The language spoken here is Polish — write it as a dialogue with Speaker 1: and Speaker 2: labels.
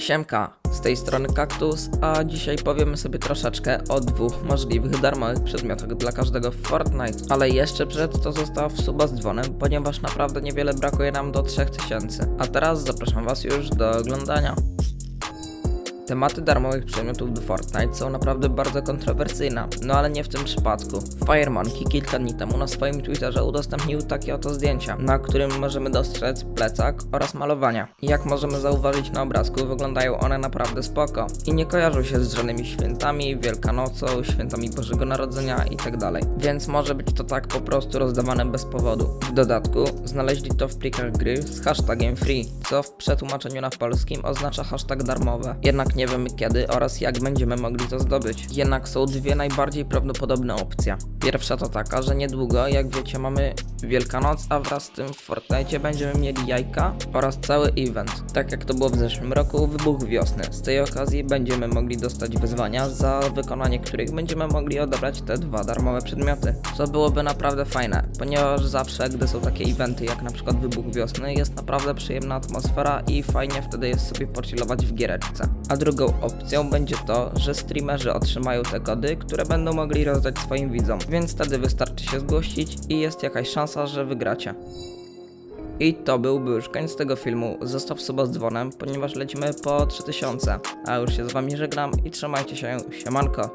Speaker 1: Siemka, z tej strony Kaktus, a dzisiaj powiemy sobie troszeczkę o dwóch możliwych darmowych przedmiotach dla każdego w Fortnite. Ale jeszcze przed to zostaw suba z dzwonem, ponieważ naprawdę niewiele brakuje nam do 3000. A teraz zapraszam was już do oglądania. Tematy darmowych przedmiotów do Fortnite są naprawdę bardzo kontrowersyjne, no ale nie w tym przypadku. Firemonkey kilka dni temu na swoim Twitterze udostępnił takie oto zdjęcia, na którym możemy dostrzec plecak oraz malowania. Jak możemy zauważyć na obrazku, wyglądają one naprawdę spoko i nie kojarzą się z żadnymi świętami, Wielkanocą, świętami Bożego Narodzenia itd. Więc może być to tak po prostu rozdawane bez powodu. W dodatku znaleźli to w plikach gry z hashtagiem free, co w przetłumaczeniu na polskim oznacza hashtag darmowe. Jednak nie wiemy kiedy oraz jak będziemy mogli to zdobyć. Jednak są dwie najbardziej prawdopodobne opcje. Pierwsza to taka, że niedługo, jak wiecie, mamy Wielkanoc, a wraz z tym w Fortnite będziemy mieli jajka oraz cały event. Tak jak to było w zeszłym roku, wybuch wiosny. Z tej okazji będziemy mogli dostać wyzwania, za wykonanie których będziemy mogli odebrać te dwa darmowe przedmioty. Co byłoby naprawdę fajne, ponieważ zawsze, gdy są takie eventy jak na przykład wybuch wiosny, jest naprawdę przyjemna atmosfera i fajnie wtedy jest sobie pochillować w giereczce. A drugą opcją będzie to, że streamerzy otrzymają te kody, które będą mogli rozdać swoim widzom, więc wtedy wystarczy się zgłosić i jest jakaś szansa, że wygracie. I to byłby już koniec tego filmu. Zostaw suba z dzwonem, ponieważ lecimy po 3000. A już się z wami żegnam i trzymajcie się. Siemanko.